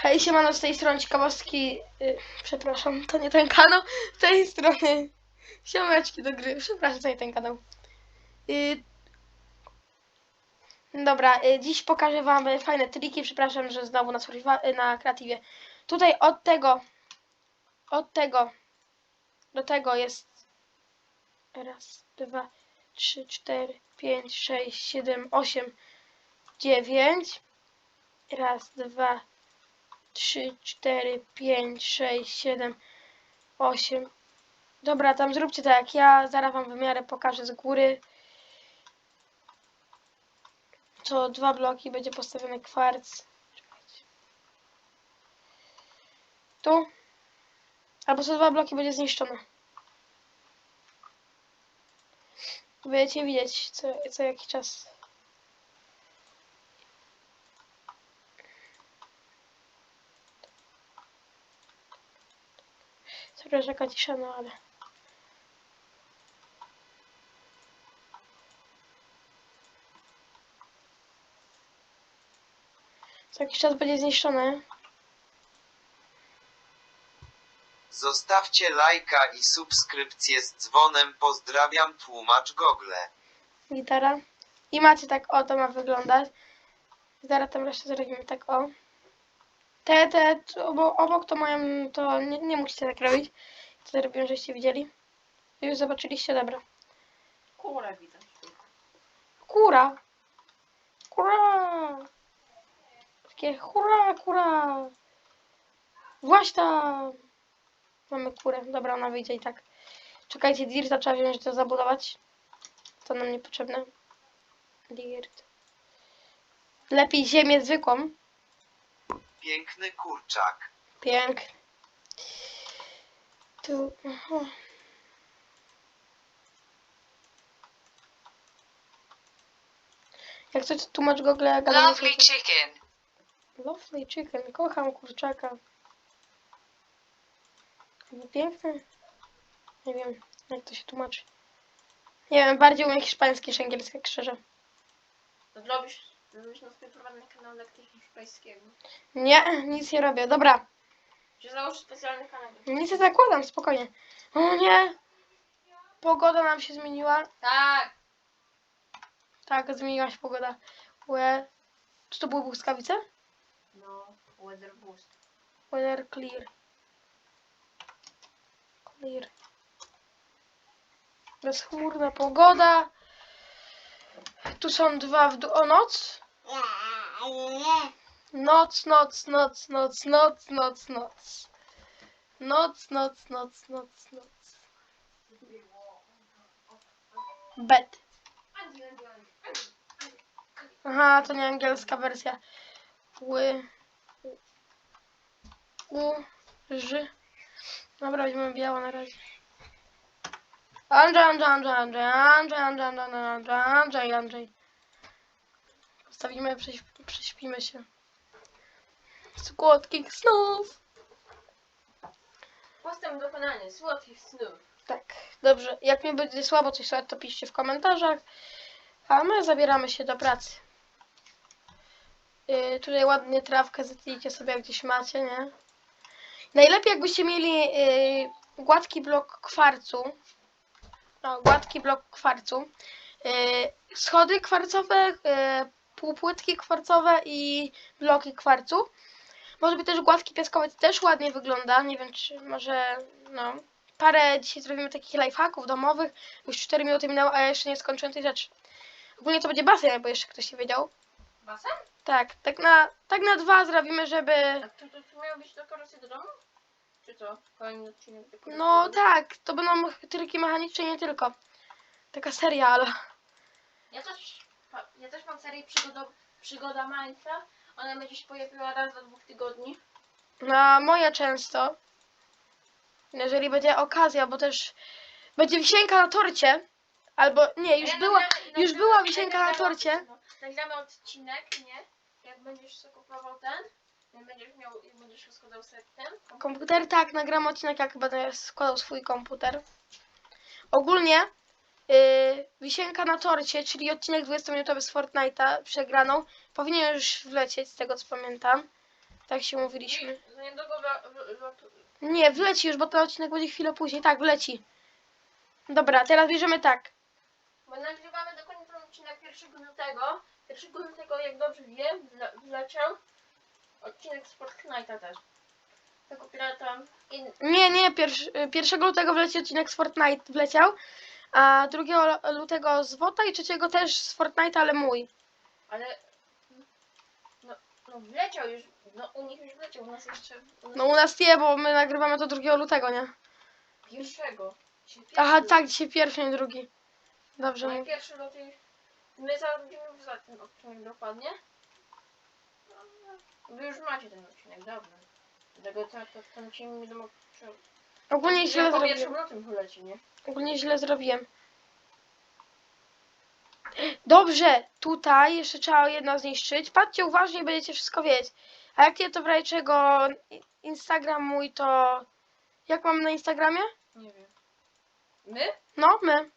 Hej, siemano, z tej strony ciekawostki, y, przepraszam, to nie ten kanał, z tej strony siomeczki do gry, przepraszam, to nie ten kanał. Y, dobra, y, dziś pokażę wam fajne triki, przepraszam, że znowu na, y, na kreatywie. Tutaj od tego, od tego, do tego jest raz, dwa, trzy, cztery, pięć, sześć, siedem, osiem, dziewięć, raz, dwa, trzy, cztery, pięć, sześć, siedem, osiem. Dobra, tam zróbcie tak jak ja. Zaraz wam wymiarę pokażę z góry. Co dwa bloki będzie postawiony kwarc. Tu. Albo co dwa bloki będzie zniszczone. Będziecie widzieć co, co jakiś czas. Że taka cisza, no ale... Co jakiś czas będzie zniszczone. Zostawcie lajka i subskrypcję z dzwonem. Pozdrawiam, tłumacz Google. Gitara. I macie tak, o, to ma wyglądać. Zaraz tam resztę zrobimy tak, o. Te, te, obok, obok to mają, to nie, nie musicie tak robić. Co zrobiłem, żeście widzieli? Już zobaczyliście, dobra. Kurę widzę. Kura! Kura! Takie hurra, kura! Właśnie! Mamy kurę. Dobra, ona wyjdzie i tak. Czekajcie, dirta trzeba wziąć to zabudować. To nam niepotrzebne. Dirt. Lepiej ziemię zwykłą. Piękny kurczak. Piękny. Tu. aha. Jak coś tłumacz Google, Lovely chicken. Lovely chicken. Kocham kurczaka. Piękny? Nie wiem, jak to się tłumaczy. Nie wiem, bardziej umiem hiszpański niż angielski, jak szczerze. To zrobisz, swój prywatny kanał lekcji hiszpańskiego. Nie, nic nie robię. Dobra, Czy załóż specjalny kanał? nic nie zakładam, spokojnie. O nie! Pogoda nam się zmieniła. Tak! Tak, zmieniła się pogoda. Łe... Czy to były błyskawice? No, weather boost. Weather clear. Clear. Bezchmurna pogoda. Tu są dwa w dół. O, noc? Noc, noc, noc, noc, noc, noc, noc. Noc, noc, noc, noc, noc. Bed. Aha, to nie angielska wersja. Ły. U. Ży. Dobra, weźmiemy biało na razie. Andrzej, Andrzej, Andrzej, Andrzej, Andrzej, Andrzej, Andrzej, Andrzej, Andrzej, Andrzej. Postawimy, prześp- prześpimy się. Słodkich snów. Postęp dokonany, słodkich snów. Tak, dobrze. Jak mi będzie słabo coś to piszcie w komentarzach. A my zabieramy się do pracy. Yy, tutaj ładnie trawkę zetnijcie sobie jak gdzieś macie, nie? Najlepiej jakbyście mieli yy, gładki blok kwarcu. No, gładki blok kwarcu. Yy, schody kwarcowe, yy, półpłytki kwarcowe i bloki kwarcu. Może być też gładki piaskowiec, też ładnie wygląda. Nie wiem, czy może, no, parę dzisiaj zrobimy takich lifehacków domowych. Już 4 minuty minęło, a ja jeszcze nie skończyłem tej rzeczy. Ogólnie to będzie basen, jakby jeszcze ktoś nie wiedział. Basen? Tak, tak na, tak na dwa zrobimy, żeby... A to, to, to miało być dekoracje do domu? Czy co? Kolejny odcinek No tak, to będą triki mechaniczne i nie tylko. Taka seria, ale... Ja też, ja też mam serię przygoda, przygoda Minecraft. Ona będzie się pojawiła raz do dwóch tygodni. Na moje często. Jeżeli będzie okazja, bo też... Będzie wisienka na torcie. Albo, nie, już Ja była, nagra- już nagramy- była wisienka na nagramy- torcie. no, Nagramy odcinek, nie? Jak będziesz sobie kupował ten, będziesz miał, będziesz składał sobie ten. Komputer, tak, nagram odcinek, jak będę składał swój komputer. Ogólnie yy, Wisienka na torcie, czyli odcinek 20-minutowy z Fortnite'a przegraną, powinien już wlecieć, z tego co pamiętam. Tak się mówiliśmy. Za niedługo Nie, wleci już, bo ten odcinek będzie chwilę później. Tak, wleci. Dobra, teraz bierzemy tak. Bo nagrywamy dokładnie ten odcinek 1 lutego. 1 lutego, jak dobrze wiem, wle- wleciał z Fortnite'a też. Tego pirata. I Nie, nie, pierwszy, 1 lutego wleci odcinek z Fortnite wleciał, a 2 lutego z WOTA i 3 też z Fortnite, ale mój. Ale. No, no wleciał już. No u nich już wleciał, u nas jeszcze. U nas No u nas nie, bo my nagrywamy to 2 lutego, nie? pierwszego. Dzisiaj Aha, pierwszy tak, dzisiaj pierwszy, nie drugi. Dobrze No i mówię. pierwszy luty. My zarobimy za ten odcinek dokładnie. Wy już macie ten odcinek, dobrze. Dlatego to, to, ten ci nie wiadomo. czy- Ogólnie źle po pierwszym zrobiłem. nie? Ogólnie źle zrobiłem. Dobrze, tutaj jeszcze trzeba jedno zniszczyć. Patrzcie uważnie, będziecie wszystko wiedzieć. A jak nie, to w razie czego Instagram mój to... Jak mam na Instagramie? Nie wiem. My? No, my.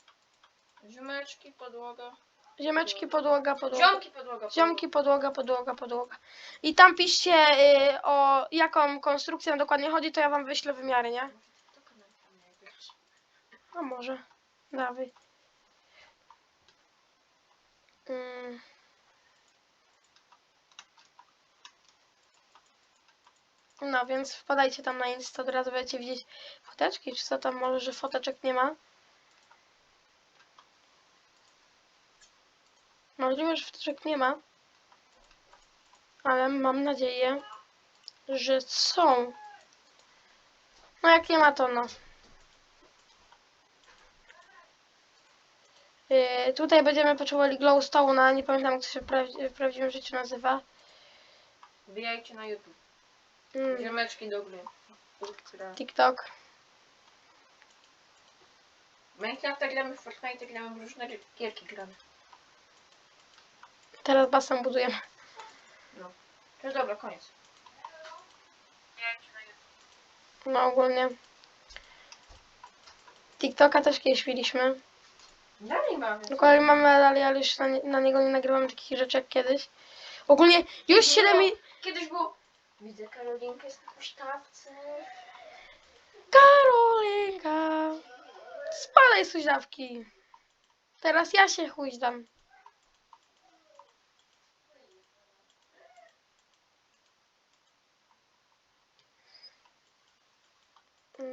Ziomeczki, podłoga. Ziomeczki, podłoga, podłoga. Ziomki, podłoga. Ziomki, podłoga, podłoga, podłoga. I tam piszcie y, o jaką konstrukcję dokładnie chodzi, to ja wam wyślę wymiary, nie? A może. Dawaj. Mm. No więc wpadajcie tam na Insta, od razu będziecie widzieć foteczki, czy co tam może, że foteczek nie ma. Możliwe, że foteczek nie ma. Ale mam nadzieję, że są. No jak nie ma, to no. Yy, tutaj będziemy potrzebowali glowstone'a, nie pamiętam jak to się w, praw- w prawdziwym życiu nazywa. Wbijajcie na YouTube. Mm, Ziomeczki do gry. Ultra. TikTok. Minecrafta gramy, w Fortnite gramy, w różne gierki gramy. Teraz basen budujemy. No dobra, koniec. No ogólnie. TikToka też kiedyś mieliśmy. Dalej mamy. Dokładnie mamy dalej, ale już na, nie, na niego nie nagrywamy takich rzeczy jak kiedyś. Ogólnie już 7 mi... Kiedyś było... Widzę Karolinkę z huśtawce. Karolinka. Spadaj z huźdawki. Teraz ja się huźdam.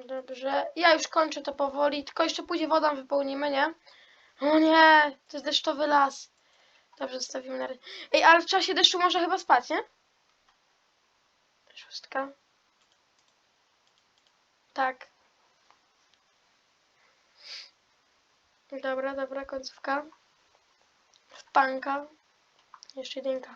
Dobrze. Ja już kończę to powoli, tylko jeszcze później wodą wypełnimy, nie? O nie, to jest deszczowy las. Dobrze, zostawimy na Ej, ale w czasie deszczu można chyba spać, nie? Szóstka. Tak. Dobra, dobra, końcówka. Wpanka. Jeszcze jedynka.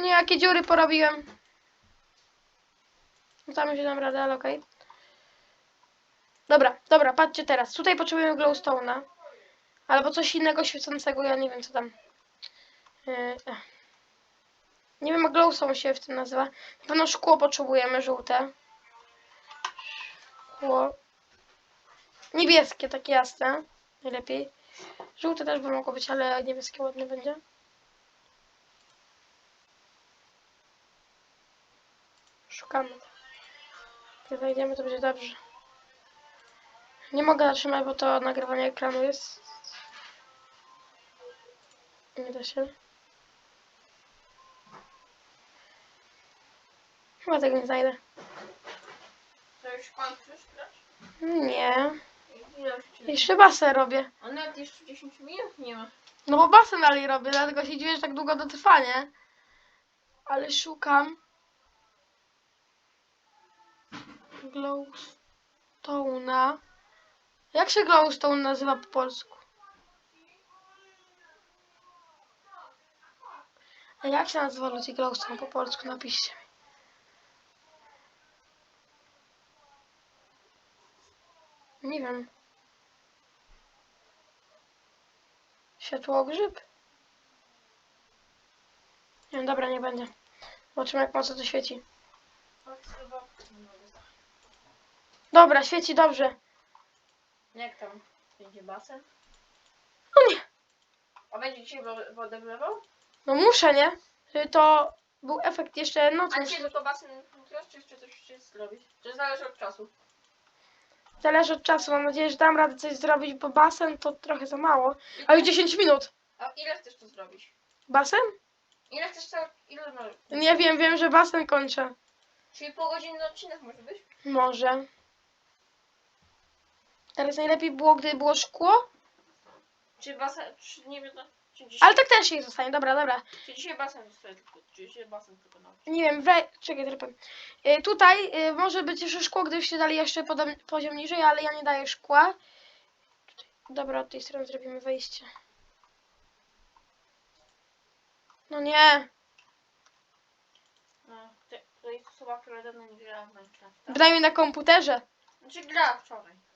Nie, jakie dziury porobiłem. Tam się dam radę, ale okej. Dobra, dobra, patrzcie teraz. Tutaj potrzebujemy glowstone'a. Albo coś innego świecącego, ja nie wiem co tam. Yy, nie wiem jak glowstone się w tym nazywa. Na pewno szkło potrzebujemy, żółte. Szkło. Niebieskie, takie jasne. Najlepiej. Żółte też by mogło być, ale niebieskie ładne będzie. Szukamy. Jak znajdziemy, to będzie dobrze. Nie mogę zatrzymać, bo to nagrywanie ekranu jest. Nie da się. Chyba tego nie znajdę. To już kończysz grać? Nie. Jeszcze basen robię. A nawet jeszcze 10 minut nie ma. No bo basen dalej robię, dlatego się dziwię, że tak długo to trwa, nie? Ale szukam. Glowstone'a. Jak się glowstone nazywa po polsku? A jak się nazywa ludzie glowstone po polsku? Napiszcie mi. Nie wiem. Światłogrzyb? Nie, dobra, nie będzie. Zobaczymy jak mocno to świeci. Chodź, chyba- nie mogę. Dobra, świeci dobrze. Jak tam? Będzie basen? O nie. A będzie dzisiaj wo- wodę wlewał? No muszę, nie? Żeby to był efekt jeszcze no A dzisiaj tylko basen teraz, czy jeszcze coś chcesz zrobić? Czy zależy od czasu? Zależy od czasu. Mam nadzieję, że dam radę coś zrobić, bo basen to trochę za mało. A już 10 minut. A ile chcesz to zrobić? Basen? Ile chcesz cały... Ile no... Nie wiem, wiem, że basen kończę. Czyli pół godziny odcinek może być? Może. Teraz najlepiej było, gdyby było szkło. Czy basen... Czy nie wiem, no, czy dzisiaj... Ale tak też się zostanie. Dobra, dobra. Czy dzisiaj basen zostaje tylko... Czy dzisiaj basen tylko na Nie wiem, wre... czekaj, trochę. Y, tutaj y, może być jeszcze szkło, gdybyście dali jeszcze podam... poziom niżej, ale ja nie daję szkła. Dobra, od tej strony zrobimy wejście. No nie. No, te, tutaj osoba, która dawno nie grała w Minecrafta. Bynajmniej na komputerze. Znaczy grała wczoraj.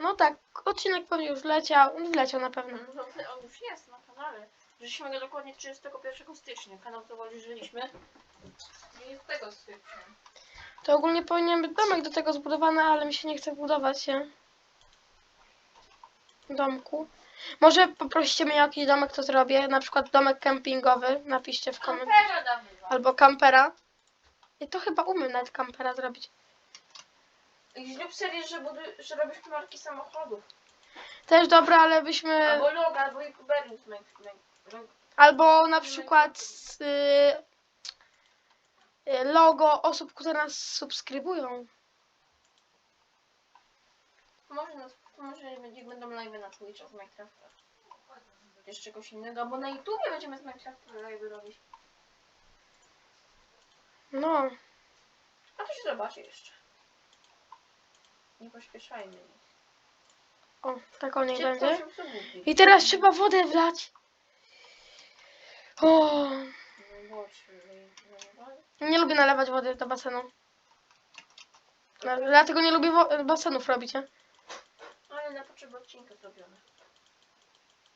No tak, odcinek pewnie już leciał. Wleciał na pewno. No, to on już jest na kanale. Żeśmy go dokładnie 31 stycznia. Kanał założyliśmy. 20 stycznia. To ogólnie powinien być domek do tego zbudowany, ale mi się nie chce budować się. Domku. Może poprosicie mnie o jakiś domek, to zrobię. Na przykład domek kempingowy. Napiszcie w komentarzu. Kampera damy wam. Albo kampera. I to chyba umiem nawet kampera zrobić. Zrób serię, że, buduj, że robisz marki samochodów. Też dobra, ale byśmy... Albo logo, albo z Minecrafta. Albo na przykład y, y, logo osób, które nas subskrybują. Może, nas, może będzie, będą live na Twitcha z Minecrafta. Jeszcze czegoś innego, bo na YouTubie będziemy z Minecrafta live robić. No. A to się zobaczy jeszcze. Nie pośpieszajmy. O, tak o niej Szybko będzie. I teraz trzeba wodę wlać. O, nie lubię nalewać wody do basenu. No, dlatego nie lubię wo- basenów robić, nie? Ale na potrzeby odcinka zrobione.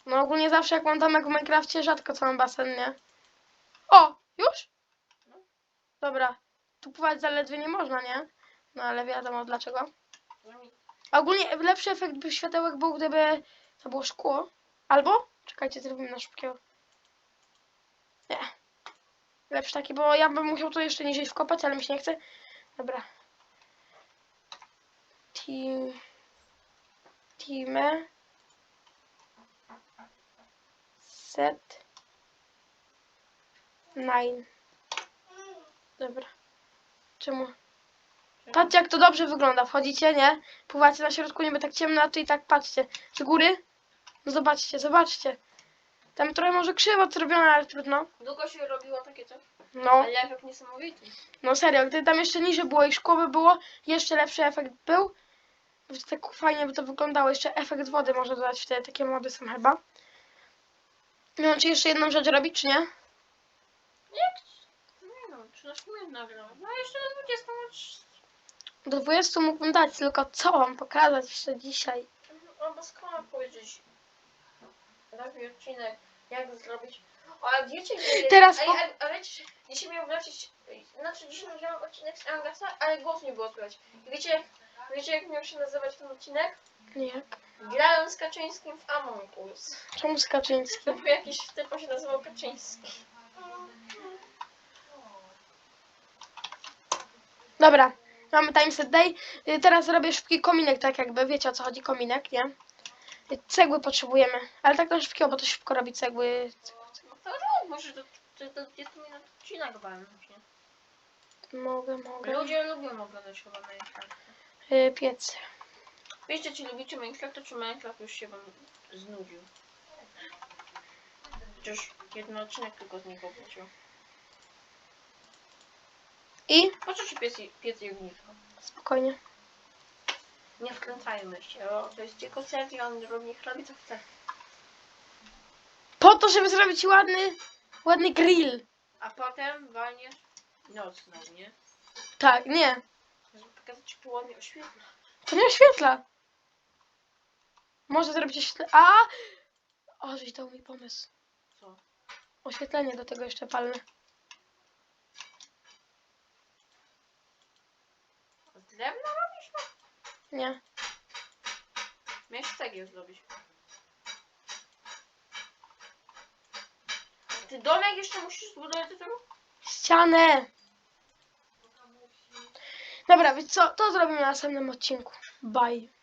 No ogólnie zawsze jak mam domek w Minecrafcie, rzadko co mam basen, nie? O, już? Dobra. Tu pływać zaledwie nie można, nie? No ale wiadomo dlaczego. Ogólnie lepszy efekt by światełek był, gdyby to było szkło. Albo? Czekajcie, zrobimy na szybkiego. Nie. Lepszy taki, bo ja bym musiał to jeszcze niżej wkopać, ale mi się nie chce. Dobra. Team. Team. Set. Nine. Dobra. Czemu? Patrzcie jak to dobrze wygląda. Wchodzicie, nie? Pływacie na środku niby tak ciemno, a tu i tak patrzcie. Z góry? No zobaczcie, zobaczcie. Tam trochę może krzywo zrobione, ale trudno. Długo się robiło takie coś, No, ale efekt niesamowity. no serio, gdyby tam jeszcze niżej było i szkło by było, jeszcze lepszy efekt był. Tak fajnie by to wyglądało. Jeszcze efekt wody może dodać wtedy, takie mody są chyba. Nie wiem, czy jeszcze jedną rzecz robić, czy nie? Jak? Nie no, 13 minut nagrałem. No jeszcze na 20 masz... Do 20 mógłbym dać, tylko co wam pokazać jeszcze dzisiaj? Albo skąd powiedzieć? Robi odcinek, jak zrobić... O, a wiecie, że... Teraz po- a, a wiecie, że dzisiaj miał wlecieć... Znaczy dzisiaj nagrałem odcinek z Angasa, ale głos nie było słychać. I wiecie, wiecie jak miał się nazywać ten odcinek? Nie? Grałem z Kaczyńskim w Among Us. Czemu z Kaczyński? To był jakiś typ się nazywał Kaczyński. Dobra, mamy time set day. Y, Teraz zrobię szybki kominek, tak jakby wiecie o co chodzi kominek, nie? Y, Cegły potrzebujemy, ale tak to szybkiego, bo to szybko robi cegły. No to może do, do, do 20 minut odcinek walnąć, nie? Mogę, mogę. Ludzie lubią oglądać chyba Minecraft. Y, Piec. Wiecie, czy lubicie Minecraft, czy Minecraft już się wam znudził? Chociaż jeden odcinek tylko z niego wrócił. I Po co ci piec, i- piec i ognisko? spokojnie. Nie wkręcajmy się, o, to jest tylko serii, on robi, robi co chce. Po to, żeby zrobić ładny, ładny grill. A potem walniesz nocną, nie? Tak, nie. Żeby pokazać, czy to ładnie oświetla. To nie oświetla. Może zrobić oświetlenie. A! O, żeś dał mi pomysł. Co? Oświetlenie do tego jeszcze palne. Z drewna robisz? Nie. Miałeś cegieł zrobić. Ty domek jeszcze musisz zbudować do tego? Ścianę! Dobra, więc co? To zrobimy na następnym odcinku. Bye.